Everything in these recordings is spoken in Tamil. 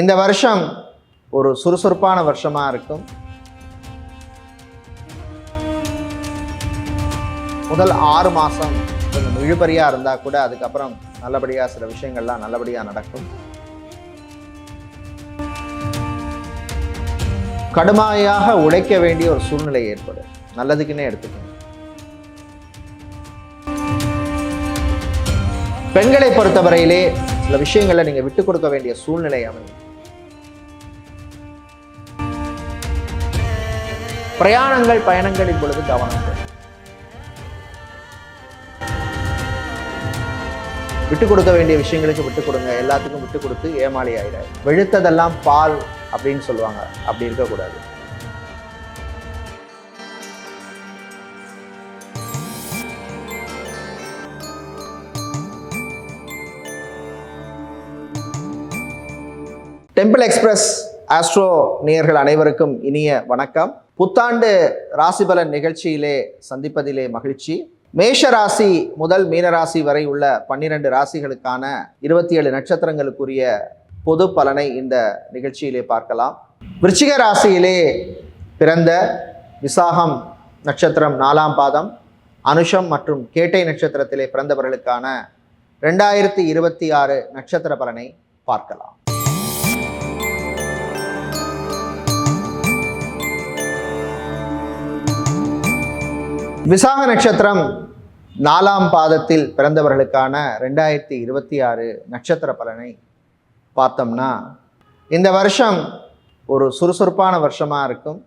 இந்த வருஷம் ஒரு சுறுசுறுப்பான வருஷமாக இருக்கும். முதல் ஆறு மாதம் கொஞ்சம் இழுபறியாக இருந்தால் கூட அதுக்கப்புறம் நல்லபடியாக சில விஷயங்கள்லாம் நல்லபடியாக நடக்கும். கடுமையாக உழைக்க வேண்டிய ஒரு சூழ்நிலை ஏற்படும். நல்லதுக்குன்னே எடுத்துக்கணும். பெண்களை பொறுத்தவரையிலே சில விஷயங்களை நீங்கள் விட்டு கொடுக்க வேண்டிய சூழ்நிலை அமையும். பிரயாணங்கள் பயணங்களின் பொழுது கவனம் விட்டு கொடுக்க வேண்டிய விஷயங்களுக்கு விட்டு கொடுங்க. எல்லாத்துக்கும் விட்டு கொடுத்து ஏமாளி ஆயிடாது வெளுத்ததெல்லாம் பால் அப்படின்னு சொல்லுவாங்க. அப்படி இருக்கக்கூடாது. டெம்பிள் எக்ஸ்பிரஸ் ஆஸ்ட்ரோ நேயர்கள் அனைவருக்கும் இனிய வணக்கம். புத்தாண்டு ராசிபலன் நிகழ்ச்சியிலே சந்திப்பதிலே மகிழ்ச்சி. மேஷ ராசி முதல் மீனராசி வரை உள்ள பன்னிரண்டு ராசிகளுக்கான இருபத்தி ஏழு நட்சத்திரங்களுக்குரிய பொது பலனை இந்த நிகழ்ச்சியிலே பார்க்கலாம். விருச்சிக ராசியிலே பிறந்த விசாகம் நட்சத்திரம் நாலாம் பாதம் அனுஷம் மற்றும் கேட்டை நட்சத்திரத்திலே பிறந்தவர்களுக்கான ரெண்டாயிரத்தி இருபத்தி ஆறு நட்சத்திர பலனை பார்க்கலாம். விசாக நட்சத்திரம் நாலாம் பாதத்தில் பிறந்தவர்களுக்கான ரெண்டாயிரத்தி இருபத்தி ஆறு நட்சத்திர பலனை பார்த்தோம்னா இந்த வருஷம் ஒரு சுறுசுறுப்பான வருஷமாக இருக்கும்.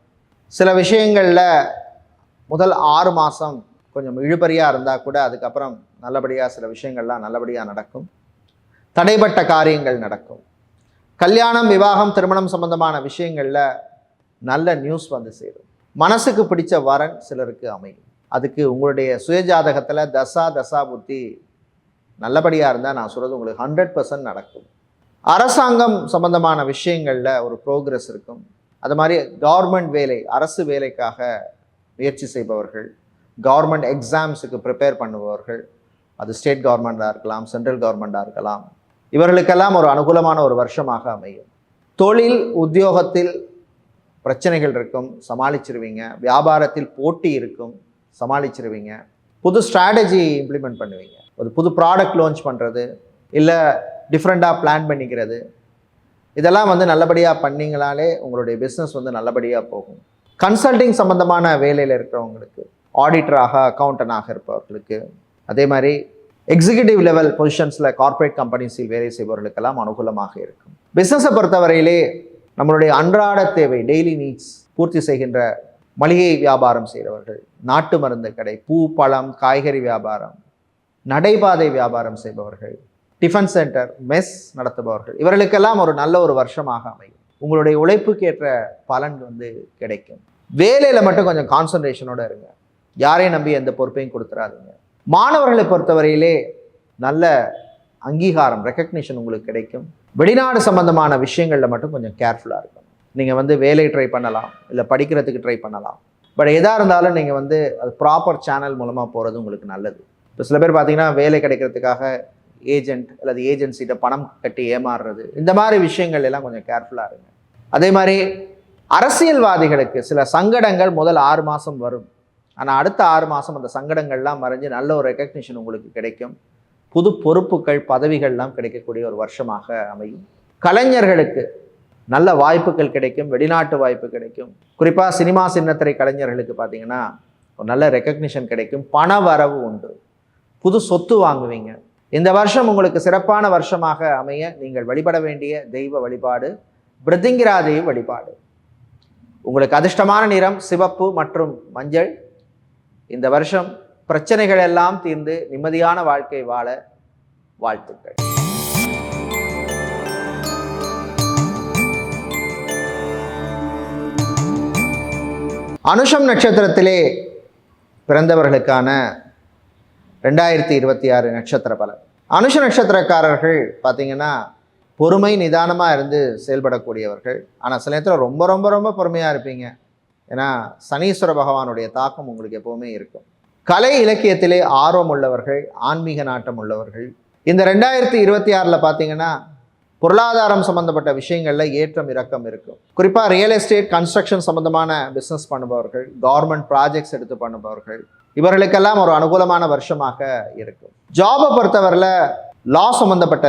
சில விஷயங்களில் முதல் ஆறு மாதம் கொஞ்சம் இழுபறியாக இருந்தால் கூட அதுக்கப்புறம் நல்லபடியாக சில விஷயங்கள்லாம் நல்லபடியாக நடக்கும். தடைப்பட்ட காரியங்கள் நடக்கும். கல்யாணம் விவாகம் திருமணம் சம்பந்தமான விஷயங்களில் நல்ல நியூஸ் வந்து சேரும். மனசுக்கு பிடிச்ச வரன் சிலருக்கு அமையும். அதுக்கு உங்களுடைய சுயஜாதகத்தில் தசா தசா புத்தி நல்லபடியாக இருந்தால் நான் சொல்கிறது உங்களுக்கு ஹண்ட்ரட் பர்சன்ட் நடக்கும். அரசாங்கம் சம்பந்தமான விஷயங்களில் ஒரு ப்ரோக்ரஸ் இருக்கும். அது மாதிரி கவர்மெண்ட் வேலை அரசு வேலைக்காக முயற்சி செய்பவர்கள் கவர்மெண்ட் எக்ஸாம்ஸுக்கு ப்ரிப்பேர் பண்ணுபவர்கள் அது ஸ்டேட் கவர்மெண்ட்டாக இருக்கலாம் சென்ட்ரல் கவர்மெண்ட்டாக இருக்கலாம். இவர்களுக்கெல்லாம் ஒரு அனுகூலமான ஒரு வருஷமாக அமையும். தொழில் உத்தியோகத்தில் பிரச்சனைகள் இருக்கும் சமாளிச்சிருவீங்க வியாபாரத்தில் போட்டி இருக்கும். சமாளிச்சிருவீங்க. புது ஸ்ட்ராட்டஜி இம்ப்ளிமெண்ட் பண்ணுவீங்க. ஒரு புது ப்ராடக்ட் லான்ச் பண்ணுறது இல்லை டிஃப்ரெண்ட்டாக பிளான் பண்ணிக்கிறது இதெல்லாம் வந்து நல்லபடியாக பண்ணிங்களாலே உங்களுடைய பிஸ்னஸ் வந்து நல்லபடியாக போகும். கன்சல்டிங் சம்மந்தமான வேலையில் இருக்கிறவங்களுக்கு ஆடிட்டராக அக்கௌண்டனாக இருப்பவர்களுக்கு அதே மாதிரி எக்ஸிகியூட்டிவ் லெவல் பொசிஷன்ஸில் கார்ப்பரேட் கம்பெனிஸில் வேலை செய்பவர்களுக்கெல்லாம் அனுகூலமாக இருக்கும். பிஸ்னஸை பொறுத்தவரையிலே நம்மளுடைய அன்றாட தேவை டெய்லி நீட்ஸ் பூர்த்தி செய்கின்ற மளிகை வியாபாரம் செய்கிறவர்கள் நாட்டு மருந்து கடை பூ பழம் காய்கறி வியாபாரம் நடைபாதை வியாபாரம் செய்பவர்கள் டிஃபன் சென்டர் மெஸ் நடத்துபவர்கள் இவர்களுக்கெல்லாம் ஒரு நல்ல ஒரு வருஷமாக அமையும். உங்களுடைய உழைப்புக்கேற்ற பலன் வந்து கிடைக்கும். வேலையில் மட்டும் கொஞ்சம் கான்சன்ட்ரேஷனோடு இருங்க. யாரையும் நம்பி எந்த பொறுப்பையும் கொடுத்துறாதீங்க. மாணவர்களை பொறுத்தவரையிலே நல்ல அங்கீகாரம் ரெக்கக்னிஷன் உங்களுக்கு கிடைக்கும். வெளிநாடு சம்பந்தமான விஷயங்களில் மட்டும் கொஞ்சம் கேர்ஃபுல்லாக இருக்கும் நீங்கள் வந்து வேலை ட்ரை பண்ணலாம் இல்லை படிக்கிறதுக்கு ட்ரை பண்ணலாம். பட் எதாக இருந்தாலும் நீங்கள் வந்து அது ப்ராப்பர் சேனல் மூலமாக போகிறது உங்களுக்கு நல்லது. இப்போ சில பேர் பார்த்தீங்கன்னா வேலை கிடைக்கிறதுக்காக ஏஜென்ட் அல்லது ஏஜென்சிகிட்ட பணம் கட்டி ஏமாறுறது இந்த மாதிரி விஷயங்கள் எல்லாம் கொஞ்சம் கேர்ஃபுல்லாக இருங்க. அதே மாதிரி அரசியல்வாதிகளுக்கு சில சங்கடங்கள் முதல் ஆறு மாதம் வரும். ஆனால் அடுத்த ஆறு மாதம் அந்த சங்கடங்கள்லாம் மறைஞ்சு நல்ல ஒரு ரெக்கக்னிஷன் உங்களுக்கு கிடைக்கும். புது பொறுப்புகள் பதவிகள்லாம் கிடைக்கக்கூடிய ஒரு வருஷமாக அமையும். கலைஞர்களுக்கு நல்ல வாய்ப்புகள் கிடைக்கும் வெளிநாட்டு வாய்ப்பு கிடைக்கும். குறிப்பாக சினிமா சின்னத்திரை கலைஞர்களுக்கு பார்த்தீங்கன்னா ஒரு நல்ல ரெக்கக்னிஷன் கிடைக்கும் பண வரவு உண்டு. புது சொத்து வாங்குவீங்க. இந்த வருஷம் உங்களுக்கு சிறப்பான வருஷமாக அமைய நீங்கள் வழிபட வேண்டிய தெய்வ வழிபாடு பிருத்திங்கிராதேவி வழிபாடு. உங்களுக்கு அதிர்ஷ்டமான நிறம் சிவப்பு மற்றும் மஞ்சள். இந்த வருஷம் பிரச்சனைகள் எல்லாம் தீர்ந்து நிம்மதியான வாழ்க்கை வாழ வாழ்த்துக்கள். அனுஷம் நட்சத்திரத்திலே பிறந்தவர்களுக்கான ரெண்டாயிரத்தி இருபத்தி ஆறு நட்சத்திர பலன். அனுஷ நட்சத்திரக்காரர்கள் பார்த்தீங்கன்னா பொறுமை நிதானமாக இருந்து செயல்படக்கூடியவர்கள். ஆனால் சில நேரத்தில் ரொம்ப ரொம்ப ரொம்ப பொறுமையாக இருப்பீங்க. ஏன்னா சனீஸ்வர பகவானுடைய தாக்கம் உங்களுக்கு எப்போவுமே இருக்கும். கலை இலக்கியத்திலே ஆர்வம் உள்ளவர்கள் ஆன்மீக நாட்டம் உள்ளவர்கள். இந்த ரெண்டாயிரத்தி இருபத்தி ஆறில் பார்த்தீங்கன்னா பொருளாதாரம் சம்பந்தப்பட்ட விஷயங்களில் ஏற்றம் இறக்கம் இருக்கும். குறிப்பாக ரியல் எஸ்டேட் கன்ஸ்ட்ரக்ஷன் சம்பந்தமான பிஸ்னஸ் பண்ணுபவர்கள் கவர்மெண்ட் ப்ராஜெக்ட்ஸ் எடுத்து பண்ணுபவர்கள் இவர்களுக்கெல்லாம் ஒரு அனுகூலமான வருஷமாக இருக்கும். ஜாபை பொறுத்தவரையில் லா சம்பந்தப்பட்ட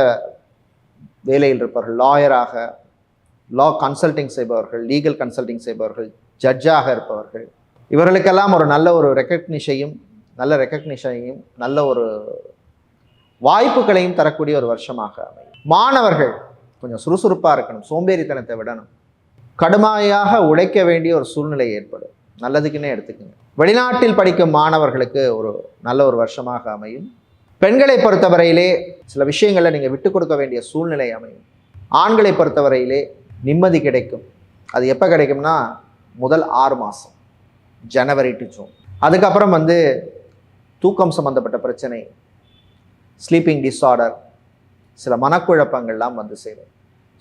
வேலையில் இருப்பவர்கள் லாயராக லா கன்சல்டிங் செய்பவர்கள் லீகல் கன்சல்டிங் செய்பவர்கள் ஜட்ஜாக இருப்பவர்கள் இவர்களுக்கெல்லாம் ஒரு நல்ல ஒரு ரெக்கக்னிஷையும் நல்ல ரெக்கக்னிஷனையும் நல்ல ஒரு வாய்ப்புகளையும் தரக்கூடிய ஒரு வருஷமாக அமையும். மாணவர்கள் கொஞ்சம் சுறுசுறுப்பாக இருக்கணும் சோம்பேறித்தனத்தை விடணும். கடுமையாக உழைக்க வேண்டிய ஒரு சூழ்நிலை ஏற்படும். நல்லதுக்குன்னே எடுத்துக்கோங்க. வெளிநாட்டில் படிக்கும் மாணவர்களுக்கு ஒரு நல்ல ஒரு வருஷமாக அமையும். பெண்களை பொறுத்தவரையிலே சில விஷயங்களை நீங்கள் விட்டு கொடுக்க வேண்டிய சூழ்நிலை அமையும். ஆண்களை பொறுத்தவரையிலே நிம்மதி கிடைக்கும். அது எப்போ கிடைக்கும்னா முதல் ஆறு மாதம் ஜனவரி டு ஜூன். அதுக்கப்புறம் வந்து தூக்கம் சம்மந்தப்பட்ட பிரச்சனை ஸ்லீப்பிங் டிஸார்டர் சில மனக்குழப்பங்கள்லாம் வந்து சேரும்.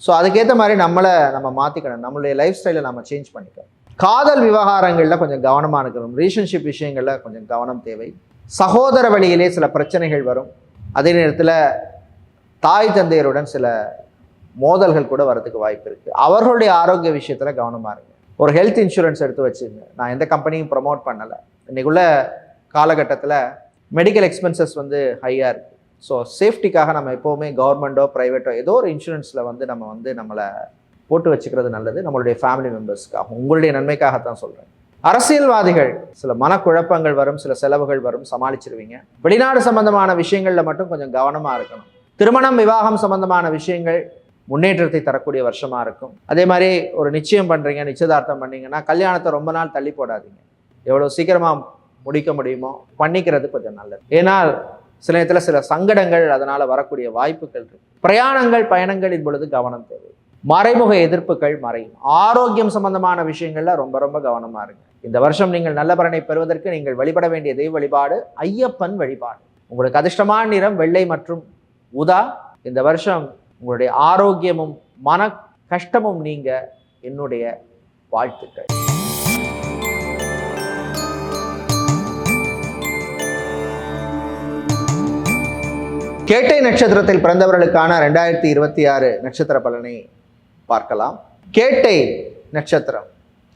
ஸோ அதுக்கேற்ற மாதிரி நம்மளை நம்ம மாற்றிக்கணும் நம்மளுடைய லைஃப் ஸ்டைலை நம்ம சேஞ்ச் பண்ணிக்கணும். காதல் விவகாரங்களில் கொஞ்சம் கவனமாக இருக்கணும். ரிலேஷன்ஷிப் விஷயங்களில் கொஞ்சம் கவனம் தேவை. சகோதர வழியிலே சில பிரச்சனைகள் வரும். அதே நேரத்தில் தாய் தந்தையருடன் சில மோதல்கள் கூட வரதுக்கு வாய்ப்பு இருக்குது அவர்களுடைய ஆரோக்கிய விஷயத்தில் கவனமாக இருங்க. ஒரு ஹெல்த் இன்சூரன்ஸ் எடுத்து வச்சுருங்க நான் எந்த கம்பெனியும் ப்ரமோட் பண்ணலை. இன்றைக்குள்ள காலகட்டத்தில் மெடிக்கல் எக்ஸ்பென்சஸ் வந்து ஹையாக இருக்குது ஸோ சேஃப்டிக்காக நம்ம எப்போவுமே கவர்மெண்ட்டோ ப்ரைவேட்டோ ஏதோ ஒரு இன்சூரன்ஸில் வந்து நம்ம வந்து நம்மளை போட்டு வச்சுக்கிறது நல்லது. நம்மளுடைய ஃபேமிலி மெம்பர்ஸ்க்காக உங்களுடைய நன்மைக்காகத்தான் சொல்கிறேன் அரசியல்வாதிகள் சில மனக்குழப்பங்கள் வரும் சில செலவுகள் வரும் சமாளிச்சிருவீங்க. வெளிநாடு சம்பந்தமான விஷயங்களில் மட்டும் கொஞ்சம் கவனமாக இருக்கணும். திருமணம் விவாகம் சம்பந்தமான விஷயங்கள் முன்னேற்றத்தை தரக்கூடிய வருஷமாக இருக்கும். அதே மாதிரி ஒரு நிச்சயம் பண்ணுறீங்க நிச்சயதார்த்தம் பண்ணீங்கன்னா கல்யாணத்தை ரொம்ப நாள் தள்ளி போடாதீங்க. எவ்வளோ சீக்கிரமாக முடிக்க முடியுமோ பண்ணிக்கிறது கொஞ்சம் நல்லது. ஏன்னால் சில நேரத்தில் சில சங்கடங்கள் அதனால் வரக்கூடிய வாய்ப்புகள் இருக்கு. பிரயாணங்கள் பயணங்களின் பொழுது கவனம் தேவை. மறைமுக எதிர்ப்புகள் மறையும். ஆரோக்கியம் சம்பந்தமான விஷயங்கள்ல ரொம்ப ரொம்ப கவனமா இருங்க. இந்த வருஷம் நீங்கள் நல்ல பலனை பெறுவதற்கு நீங்கள் வழிபட வேண்டிய தெய்வ வழிபாடு ஐயப்பன் வழிபாடு. உங்களுக்கு அதிர்ஷ்டமான நிறம் வெள்ளை மற்றும் உதா. இந்த வருஷம் உங்களுடைய ஆரோக்கியமும் மன கஷ்டமும் நீங்க என்னுடைய வாழ்த்துக்கள். கேட்டை நட்சத்திரத்தில் பிறந்தவர்களுக்கான ரெண்டாயிரத்தி இருபத்தி ஆறு நட்சத்திர பலனை பார்க்கலாம். கேட்டை நட்சத்திரம்.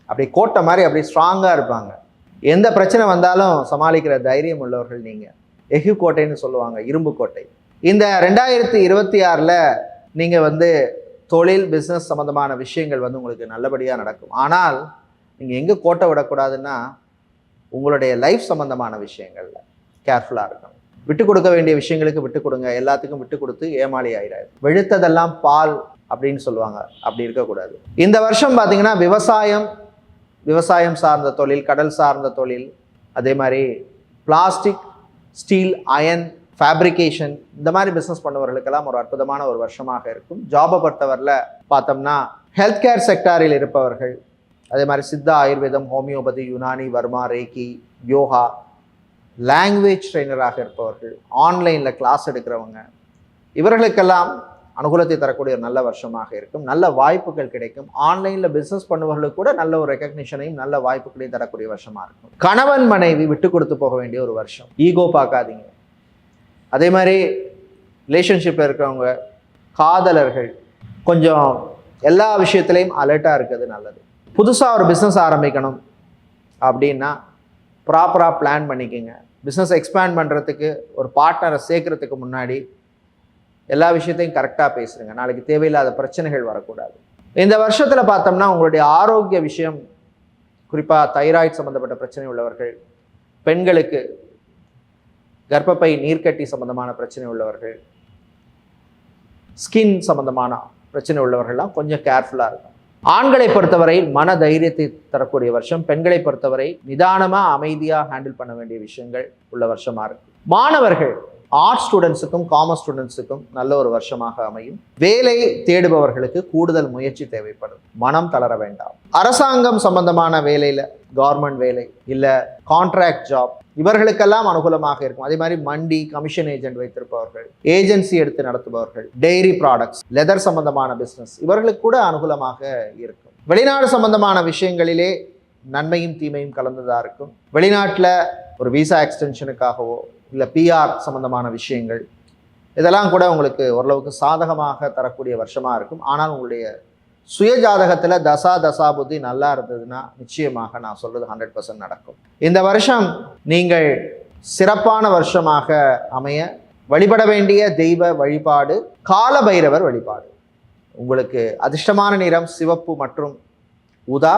அப்படி கோட்டை மாதிரி அப்படி ஸ்ட்ராங்காக இருப்பாங்க. எந்த பிரச்சனை வந்தாலும் சமாளிக்கிற தைரியம் உள்ளவர்கள் நீங்கள் எஃகு கோட்டைன்னு சொல்லுவாங்க இரும்பு கோட்டை. இந்த ரெண்டாயிரத்தி இருபத்தி ஆறில் நீங்கள் வந்து தொழில் பிஸ்னஸ் சம்மந்தமான விஷயங்கள் வந்து உங்களுக்கு நல்லபடியாக நடக்கும். ஆனால் நீங்கள் எங்கே கோட்டை விடக்கூடாதுன்னா உங்களுடைய லைஃப் சம்மந்தமான விஷயங்களில். கேர்ஃபுல்லாக இருக்கணும். விட்டு கொடுக்க வேண்டிய விஷயங்களுக்கு விட்டு கொடுங்க. எல்லாத்துக்கும் விட்டு கொடுத்து ஏமாளி ஆயிடாது வெளுத்ததெல்லாம் பால் அப்படின்னு சொல்லுவாங்க. அப்படி இருக்கக்கூடாது. இந்த வருஷம் பார்த்தீங்கன்னா விவசாயம் விவசாயம் சார்ந்த தொழில் கடல் சார்ந்த தொழில் அதே மாதிரி பிளாஸ்டிக் ஸ்டீல் அயன் ஃபேப்ரிகேஷன் இந்த மாதிரி பிஸ்னஸ் பண்ணவர்களுக்கெல்லாம் ஒரு அற்புதமான ஒரு வருஷமாக இருக்கும். ஜாபை பொறுத்தவரில் பார்த்தோம்னா ஹெல்த் கேர் செக்டாரில் இருப்பவர்கள் அதே மாதிரி சித்தா ஆயுர்வேதம் homeopathy Unani Varma reiki yoga language ட்ரெயினராக இருப்பவர்கள் ஆன்லைனில் கிளாஸ் எடுக்கிறவங்க இவர்களுக்கெல்லாம் அனுகூலத்தை தரக்கூடிய ஒரு நல்ல வருஷமாக இருக்கும். நல்ல வாய்ப்புகள் கிடைக்கும். ஆன்லைனில் பிஸ்னஸ் பண்ணுவவர்களுக்கு கூட நல்ல ஒரு ரெக்கக்னிஷனையும் நல்ல வாய்ப்புகளையும் தரக்கூடிய வருஷமாக இருக்கும். கணவன் மனைவி விட்டு கொடுத்து போக வேண்டிய ஒரு வருஷம். ஈகோ பார்க்காதீங்க. அதே மாதிரி ரிலேஷன்ஷிப்பில் இருக்கிறவங்க காதலர்கள் கொஞ்சம் எல்லா விஷயத்துலையும் அலர்ட்டாக இருக்கிறது நல்லது. புதுசாக ஒரு பிஸ்னஸ் ஆரம்பிக்கணும் அப்படின்னா ப்ராப்பராக பிளான் பண்ணிக்கோங்க. பிஸ்னஸ் எக்ஸ்பேண்ட் பண்ணுறதுக்கு ஒரு பார்ட்னரை சேர்க்குறதுக்கு முன்னாடி எல்லா விஷயத்தையும் கரெக்டாக பேசுகிறேங்க நாளைக்கு தேவையில்லாத பிரச்சனைகள் வரக்கூடாது. இந்த வருஷத்தில் பார்த்தோம்னா உங்களுடைய ஆரோக்கிய விஷயம் குறிப்பாக தைராய்டு சம்மந்தப்பட்ட பிரச்சனை உள்ளவர்கள் பெண்களுக்கு கர்ப்பப்பை நீர்க்கட்டி சம்மந்தமான பிரச்சனை உள்ளவர்கள் ஸ்கின் சம்மந்தமான பிரச்சனை உள்ளவர்கள்லாம் கொஞ்சம் கேர்ஃபுல்லாக இருக்கும் ஆண்களை பொறுத்தவரை மன தைரியத்தை தரக்கூடிய வருஷம் பெண்களை பொறுத்தவரை நிதானமாக அமைதியாக ஹேண்டில் பண்ண வேண்டிய விஷயங்கள் உள்ள வருஷமாக இருக்கு. மாணவர்கள் ஆர்ட்ஸ் ஸ்டூடெண்ட்ஸுக்கும் காமர்ஸ் ஸ்டூடெண்ட்ஸுக்கும் நல்ல ஒரு வருஷமாக அமையும். வேலை தேடுபவர்களுக்கு கூடுதல் முயற்சி தேவைப்படும். மனம் தளர வேண்டாம். அரசாங்கம் சம்பந்தமான வேலையில் கவர்மெண்ட் வேலை இல்லை கான்ட்ராக்ட் ஜாப் இவர்களுக்கெல்லாம் அனுகூலமாக இருக்கும். அதே மாதிரி மண்டி கமிஷன் ஏஜென்ட் வைத்திருப்பவர்கள் ஏஜென்சி எடுத்து நடத்துபவர்கள் டெய்ரி ப்ராடக்ட்ஸ் லெதர் சம்பந்தமான பிஸ்னஸ் இவர்களுக்கு கூட அனுகூலமாக இருக்கும். வெளிநாடு சம்பந்தமான விஷயங்களிலே நன்மையும் தீமையும் கலந்ததாக இருக்கும். வெளிநாட்டில் ஒரு விசா எக்ஸ்டென்ஷனுக்காகவோ இல்லை பிஆர் சம்பந்தமான விஷயங்கள் இதெல்லாம் கூட உங்களுக்கு ஓரளவுக்கு சாதகமாக தரக்கூடிய வருஷமாக இருக்கும். ஆனால் உங்களுடைய சுய ஜாதகத்தில் தசா தசா புத்தி நல்லா இருந்ததுன்னா நிச்சயமாக நான் சொல்கிறது ஹண்ட்ரட் பர்சன்ட் நடக்கும். இந்த வருஷம் நீங்கள் சிறப்பான வருஷமாக அமைய வழிபட வேண்டிய தெய்வ வழிபாடு கால பைரவர் வழிபாடு. உங்களுக்கு அதிர்ஷ்டமான நிறம் சிவப்பு மற்றும் ஊதா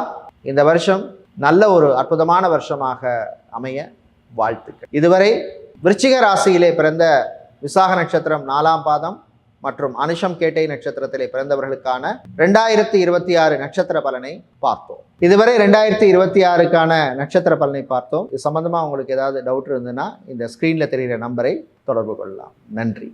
இந்த வருஷம் நல்ல ஒரு அற்புதமான வருஷமாக அமைய வாழ்த்துக்கள். இதுவரை விருச்சிக ராசியிலே பிறந்த விசாக நட்சத்திரம் நாலாம் பாதம் மற்றும் அனுஷம் கேட்டை நட்சத்திரத்திலே பிறந்தவர்களுக்கான ரெண்டாயிரத்தி இருபத்தி ஆறு நட்சத்திர பலனை பார்த்தோம். இதுவரை ரெண்டாயிரத்தி இருபத்தி ஆறுக்கான நட்சத்திர பலனை பார்த்தோம். இது சம்பந்தமாக உங்களுக்கு ஏதாவது டவுட் இருந்ததுன்னா இந்த ஸ்க்ரீனில் தெரிகிற நம்பரை தொடர்பு கொள்ளலாம். நன்றி.